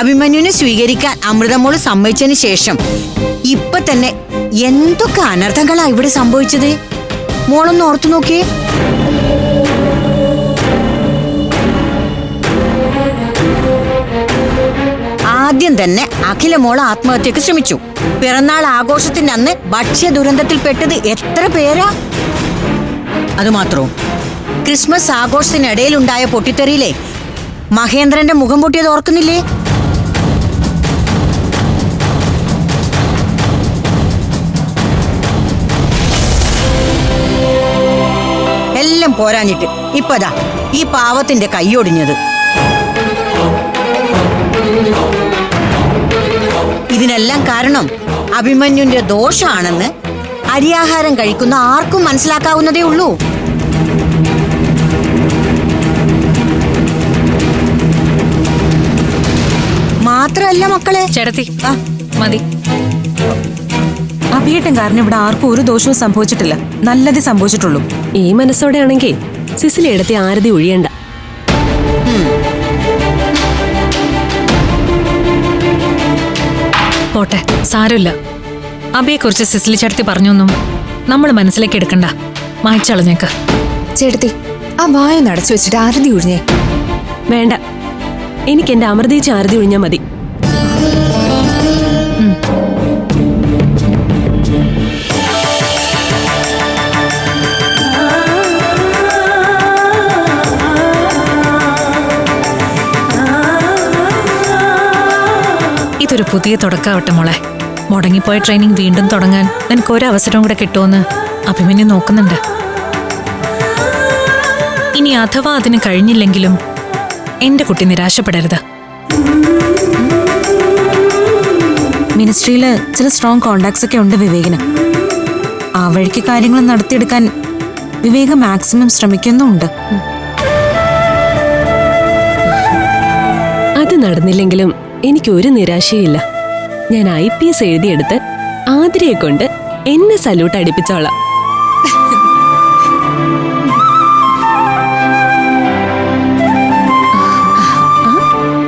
അഭിമന്യുവിനെ സ്വീകരിക്കാൻ അമൃതമോൾ സമ്മതിച്ചതിന് ശേഷം ഇപ്പൊ തന്നെ എന്തൊക്കെ അനർത്ഥങ്ങളാ ഇവിടെ സംഭവിച്ചത്? മോളൊന്ന് ഓർത്തു നോക്കിയേ. ആദ്യം തന്നെ അഖില മോൾ ആത്മഹത്യക്ക് ശ്രമിച്ചു. പിറന്നാൾ ആഘോഷത്തിന്റെ അന്ന് ഭക്ഷ്യ ദുരന്തത്തിൽപ്പെട്ടത് എത്ര പേരാ? അതുമാത്രോ ക്രിസ്മസ് ആഘോഷത്തിനിടയിലുണ്ടായ പൊട്ടിത്തെറിയിലെ മഹേന്ദ്രന്റെ മുഖം പൊട്ടിയത് ഓർക്കുന്നില്ലേ? പോരാഞ്ഞിട്ട് ഇപ്പതാ ഈ പാവത്തിന്റെ കൈയൊടിഞ്ഞത്. ഇതിനെല്ലാം കാരണം അഭിമന്യുന്റെ ദോഷമാണെന്ന് അരിയാഹാരം കഴിക്കുന്ന ആർക്കും മനസ്സിലാക്കാവുന്നതേ ഉള്ളൂ. മാത്രല്ല മക്കളെ. ചേട്ടത്തി മതി. അഭിയേട്ടൻ കാരണം ഇവിടെ ആർക്കും ഒരു ദോഷവും സംഭവിച്ചിട്ടില്ല. നല്ലതേ സംഭവിച്ചിട്ടുള്ളൂ. ഈ മനസ്സോടെയാണെങ്കിൽ സിസിലി എടുത്തി ആരതി ഒഴിയണ്ട. പോട്ടെ സാരമില്ല. അബിയെക്കുറിച്ച് സിസിലി ചേട്ടത്തി പറഞ്ഞൊന്നും നമ്മൾ മനസ്സിലേക്ക് എടുക്കണ്ട. മായ്ച്ചളഞ്ഞേക്ക്. ചേട്ടത്തി ആ വായ നടച്ചു വെച്ചിട്ട് ആരതി ഒഴിഞ്ഞേ? വേണ്ട. എനിക്ക് എന്റെ അമൃതീച്ച് ആരതി ഒഴിഞ്ഞാൽ മതി. ഇതൊരു പുതിയ തുടക്കാവട്ടെ മോളെ. മുടങ്ങിപ്പോയ ട്രെയിനിങ് വീണ്ടും തുടങ്ങാൻ നിനക്ക് ഒരു അവസരവും കൂടെ കിട്ടുമെന്ന് അഭിമന്യു നോക്കുന്നുണ്ട്. ഇനി അഥവാ അതിന് കഴിഞ്ഞില്ലെങ്കിലും എന്റെ കുട്ടി നിരാശപ്പെടരുത്. മിനിസ്ട്രിയിൽ ചില സ്ട്രോങ് കോണ്ടാക്ട്സ് ഒക്കെ ഉണ്ട് വിവേകിന്. ആ വഴിക്ക് കാര്യങ്ങൾ നടത്തിയെടുക്കാൻ വിവേക് മാക്സിമം ശ്രമിക്കുന്നുണ്ട് അത് നടന്നില്ലെങ്കിലും എനിക്ക് ഒരു നിരാശയില്ല ഞാൻ ഐ പി എസ് എഴുതിയെടുത്ത് ആതിരയെ കൊണ്ട് എന്നെ സല്യൂട്ട് അടിപ്പിച്ചോളാം.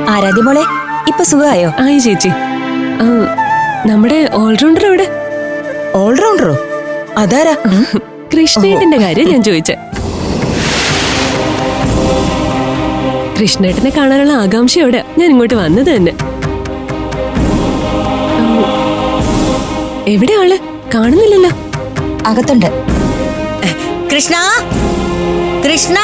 ആരാധ്യമോളെ ഇപ്പൊ സുഖമായോ? ആയി ചേച്ചി. ആ, നമ്മുടെ ഓൾറൗണ്ടർ എവിടെ? ഓൾറൗണ്ടറോ അതാരാ? കൃഷ്ണേട്ടന്റെ കാര്യം ഞാൻ ചോദിച്ചേ. കൃഷ്ണേട്ടനെ കാണാനുള്ള ആകാംക്ഷയോടെ ഞാൻ ഇങ്ങോട്ട് വന്നത് തന്നെ. എവിടെയാൾ എവിടെ ആൾ? കാണുന്നില്ലല്ലോ. അകത്തുണ്ട്. കൃഷ്ണ? കൃഷ്ണ?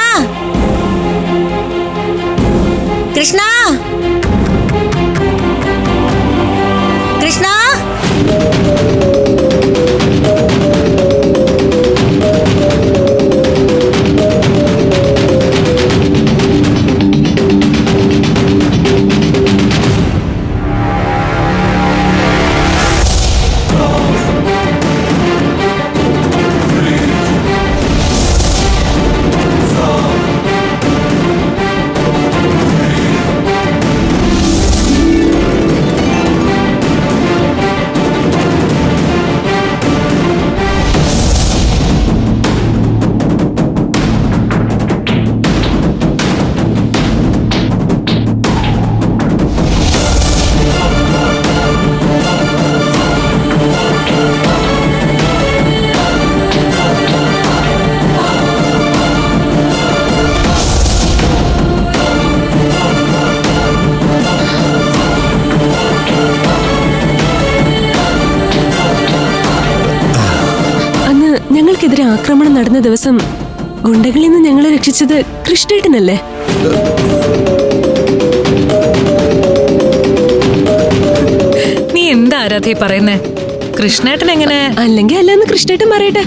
ഞങ്ങൾക്കെതിരെ ആക്രമണം നടന്ന ദിവസം ഗുണ്ടകളിൽ നിന്ന് ഞങ്ങളെ രക്ഷിച്ചത് കൃഷ്ണേട്ടനല്ലേ? നീ എന്താ ആരാധി പറയുന്നേ? കൃഷ്ണേട്ടൻ എങ്ങനെ? അല്ലെങ്കിൽ അല്ലെന്ന് കൃഷ്ണേട്ടൻ പറയട്ടെ.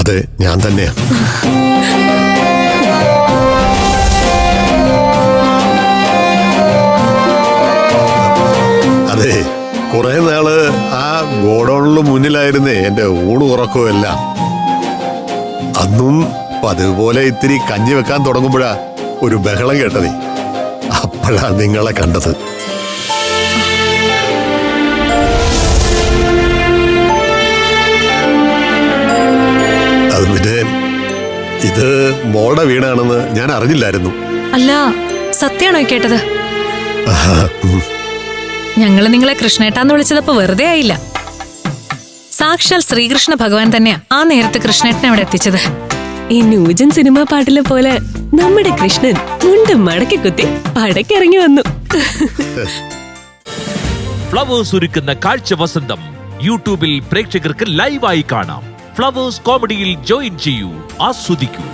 അതെ ഞാൻ തന്നെയാ. ഗോഡൌണിന് മുന്നിലായിരുന്നേ. എന്റെ ഊണ് ഉറക്കവും എല്ലാം. അന്നും പതിവ് പോലെ ഇത്തിരി കഞ്ഞി വെക്കാൻ തുടങ്ങുമ്പോഴാ ഒരു ബഹളം കേട്ടതേ. അപ്പോഴാ നിങ്ങളെ കണ്ടത്. അത് പിന്നെ ഇത് മോളുടെ വീടാണെന്ന് ഞാൻ അറിഞ്ഞില്ലായിരുന്നു. അല്ല സത്യാണോ കേട്ടത്? ഉം. ഞങ്ങൾ നിങ്ങളെ കൃഷ്ണേട്ടാന്ന് വിളിച്ചതപ്പോ വെറുതെ ആയില്ല. സാക്ഷാൽ ശ്രീകൃഷ്ണ ഭഗവാൻ തന്നെയാ ആ നേരത്തെ കൃഷ്ണേട്ടനെ അവിടെ എത്തിച്ചത്. ഈ ന്യൂജൻ സിനിമാ പാട്ടിലെ പോലെ നമ്മുടെ കൃഷ്ണൻ മുണ്ട് മടക്കി കുത്തി പടക്കിറങ്ങി വന്നു. ഫ്ലവേഴ്സ് ഒരുക്കുന്ന കാഴ്ച വസന്തം യൂട്യൂബിൽ പ്രേക്ഷകർക്ക് ലൈവായി കാണാം. ഫ്ലവേഴ്സ് കോമഡിയിൽ ജോയിൻ ചെയ്യൂ ആസ്വദിക്കൂ.